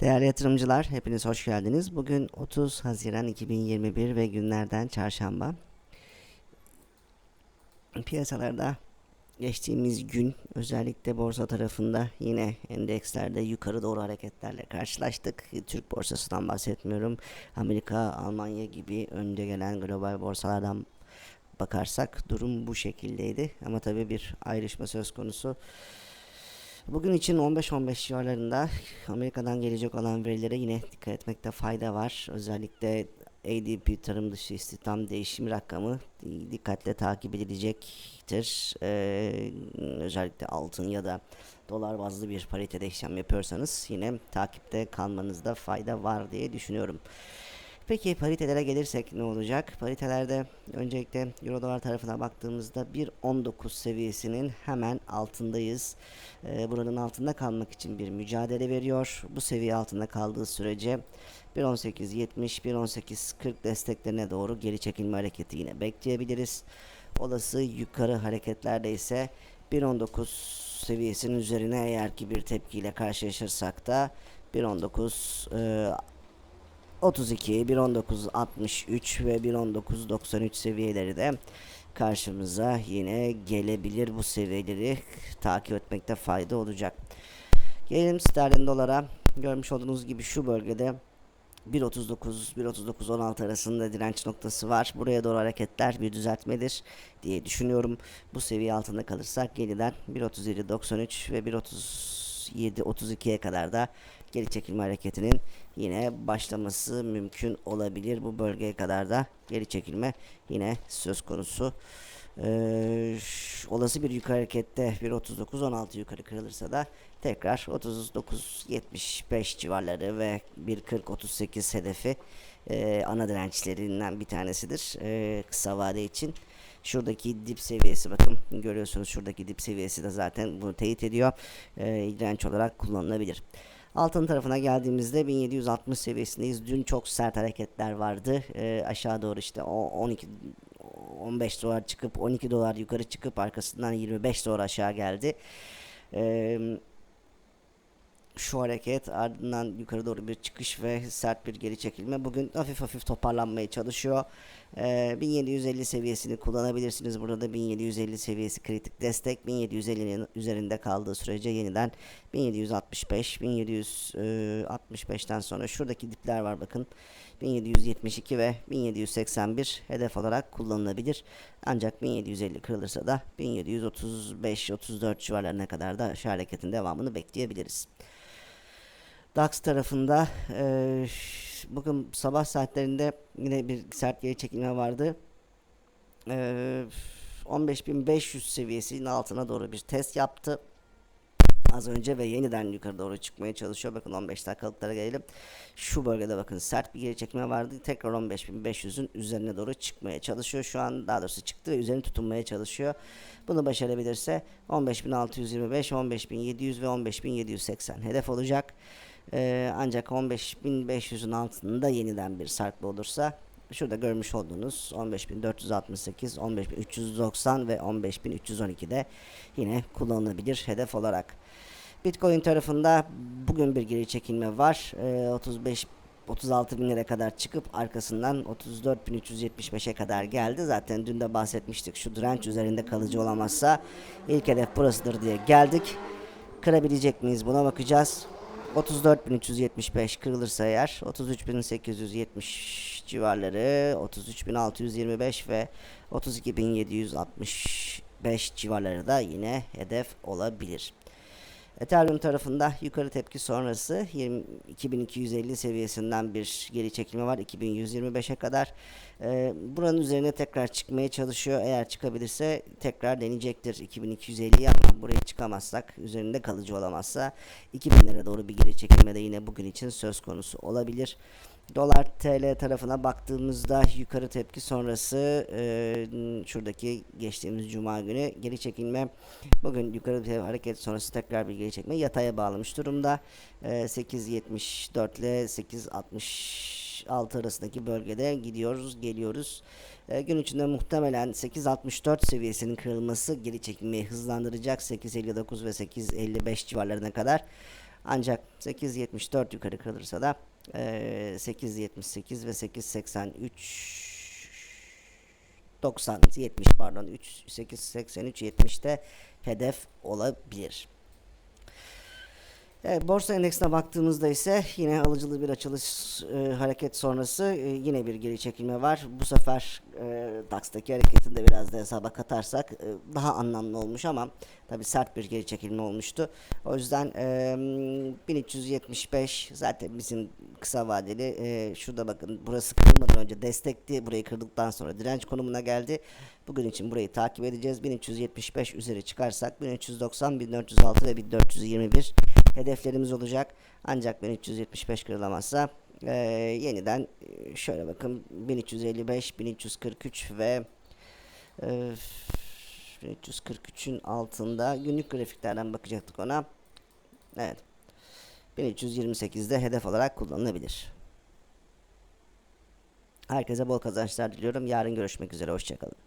Değerli yatırımcılar, hepiniz hoş geldiniz. Bugün 30 Haziran 2021 ve günlerden çarşamba. Piyasalarda geçtiğimiz gün özellikle borsa tarafında yine endekslerde yukarı doğru hareketlerle karşılaştık. Türk borsasından bahsetmiyorum. Amerika, Almanya gibi önde gelen global borsalardan bakarsak durum bu şekildeydi. Ama tabii bir ayrışma söz konusu. Bugün için 15-15 civarlarında Amerika'dan gelecek olan verilere yine dikkat etmekte fayda var. Özellikle ADP tarım dışı istihdam değişim rakamı dikkatle takip edilecektir. Ee, özellikle altın ya da dolar bazlı bir paritede işlem yapıyorsanız yine takipte kalmanızda fayda var diye düşünüyorum. Peki paritelere gelirsek ne olacak? Paritelerde öncelikle Euro dolar tarafına baktığımızda 1.19 seviyesinin hemen altındayız. Ee, buranın altında kalmak için bir mücadele veriyor. Bu seviye altında kaldığı sürece 1.18.70, 1.18.40 desteklerine doğru geri çekilme hareketi yine bekleyebiliriz. Olası yukarı hareketlerde ise 1.19 seviyesinin üzerine eğer ki bir tepkiyle karşılaşırsak da 1.19 e, 32, 1.19 63 ve 1.19 93 seviyeleri de karşımıza yine gelebilir. Bu seviyeleri takip etmekte fayda olacak. Gelelim sterlin dolara. Görmüş olduğunuz gibi şu bölgede 1.39 1.39 16 arasında direnç noktası var. Buraya doğru hareketler bir düzeltmedir diye düşünüyorum. Bu seviye altında kalırsak yeniden 1.37 93 ve 1.37 32'ye kadar da geri çekilme hareketinin yine başlaması mümkün olabilir. Bu bölgeye kadar da geri çekilme yine söz konusu. Ee, olası bir yukarı harekette 1.39-16 yukarı kırılırsa da tekrar 39-75 civarları ve 1.40-38 hedefi e, ana dirençlerinden bir tanesidir e, kısa vade için. Şuradaki dip seviyesi bakın görüyorsunuz şuradaki dip seviyesi de zaten bunu teyit ediyor. E, direnç olarak kullanılabilir. Altın tarafına geldiğimizde 1760 seviyesindeyiz. Dün çok sert hareketler vardı. E, aşağı doğru işte o 12 15 dolar çıkıp 12 dolar yukarı çıkıp arkasından 25 dolar aşağı geldi. Eee şu hareket ardından yukarı doğru bir çıkış ve sert bir geri çekilme. Bugün hafif hafif toparlanmaya çalışıyor. Ee, 1750 seviyesini kullanabilirsiniz. Burada da 1750 seviyesi kritik destek. 1750'nin üzerinde kaldığı sürece yeniden 1765, 1765'ten sonra şuradaki dipler var bakın. 1772 ve 1781 hedef olarak kullanılabilir. Ancak 1750 kırılırsa da 1735-34 civarlarına kadar da aşağı hareketin devamını bekleyebiliriz. DAX tarafında e, bugün sabah saatlerinde yine bir sert geri çekilme vardı. E, 15.500 seviyesinin altına doğru bir test yaptı. Az önce ve yeniden yukarı doğru çıkmaya çalışıyor. Bakın 15 dakikalıklara gelelim. Şu bölgede bakın sert bir geri çekme vardı. Tekrar 15.500'ün üzerine doğru çıkmaya çalışıyor. Şu an daha doğrusu çıktı ve üzerine tutunmaya çalışıyor. Bunu başarabilirse 15.625, 15.700 ve 15.780 hedef olacak. Ee, ancak 15.500'ün altında yeniden bir sarkma olursa şurada görmüş olduğunuz 15.468, 15.390 ve 15.312'de yine kullanılabilir hedef olarak. Bitcoin tarafında bugün bir geri çekilme var. Ee, 35 36 bin lira kadar çıkıp arkasından 34.375'e kadar geldi. Zaten dün de bahsetmiştik. Şu direnç üzerinde kalıcı olamazsa ilk hedef burasıdır diye geldik. Kırabilecek miyiz buna bakacağız. 34.375 kırılırsa eğer 33.870 civarları 33.625 ve 32.765 civarları da yine hedef olabilir. Ethereum tarafında yukarı tepki sonrası 20, 2250 seviyesinden bir geri çekilme var 2125'e kadar. Ee, buranın üzerine tekrar çıkmaya çalışıyor. Eğer çıkabilirse tekrar deneyecektir 2250'yi ama buraya çıkamazsak üzerinde kalıcı olamazsa 2000'lere doğru bir geri çekilme de yine bugün için söz konusu olabilir. Dolar TL tarafına baktığımızda yukarı tepki sonrası e, şuradaki geçtiğimiz cuma günü geri çekilme bugün yukarı bir hareket sonrası tekrar bir geri çekme yataya bağlamış durumda. E, 8.74 ile 8.66 arasındaki bölgede gidiyoruz geliyoruz. E, gün içinde muhtemelen 8.64 seviyesinin kırılması geri çekilmeyi hızlandıracak 8.59 ve 8.55 civarlarına kadar. Ancak 8.74 yukarı kırılırsa da 8.78 ve 8.83 90 70 pardon 3 8 83 70'te hedef olabilir. Evet, borsa endeksine baktığımızda ise yine alıcılı bir açılış e, hareket sonrası e, yine bir geri çekilme var. Bu sefer e, DAX'taki hareketini de biraz da hesaba katarsak e, daha anlamlı olmuş ama tabi sert bir geri çekilme olmuştu. O yüzden e, 1375 zaten bizim kısa vadeli e, şurada bakın burası kırılmadan önce destekti. Burayı kırdıktan sonra direnç konumuna geldi. Bugün için burayı takip edeceğiz. 1375 üzeri çıkarsak 1390, 1406 ve 1421 hedeflerimiz olacak. Ancak 1375 kırılamazsa eee, yeniden şöyle bakın 1355, 1343 ve eee 1343'ün altında günlük grafiklerden bakacaktık ona. Evet. 1328'de hedef olarak kullanılabilir. Herkese bol kazançlar diliyorum. Yarın görüşmek üzere. Hoşçakalın.